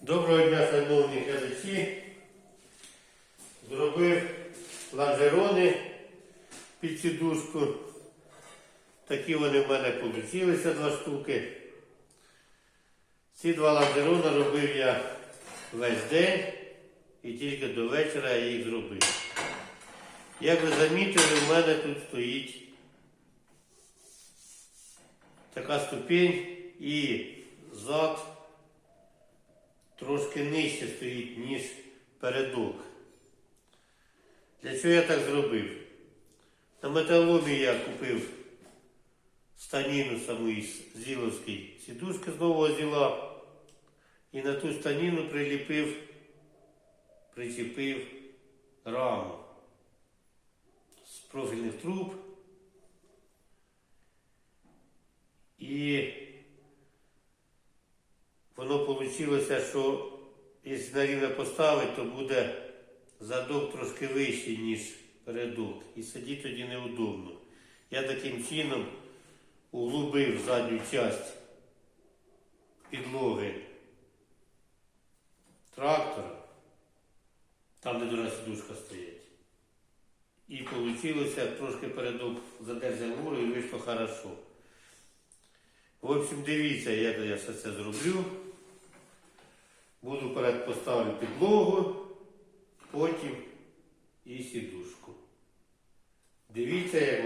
Доброго дня, шановні глядачі. Зробив лонжерони під сідушку. Такі вони в мене вийшли, два штуки. Ці два лонжерона робив я весь день і тільки до вечора я їх зробив. Як ви замітили, в мене тут стоїть така ступінь і зад трошки нижче стоїть, ніж передок. Для чого я так зробив? На металомі я купив станіну саму із зіловської сідушки з нового зіла і на ту станіну приліпив, причепив раму з профільних труб. І воно вийшло, що якщо на рівне поставити, то буде задок трошки вищий, ніж передок. І сидіти тоді неудобно. Я таким чином углубив задню часть підлоги трактора, там, де друга сідушка стоїть. І вийшло трошки передок задержав вгору і вийшло хорошо. В общем, дивіться, як я все це зроблю. Буду перед поставлю підлогу, потім і сідушку. Дивіться,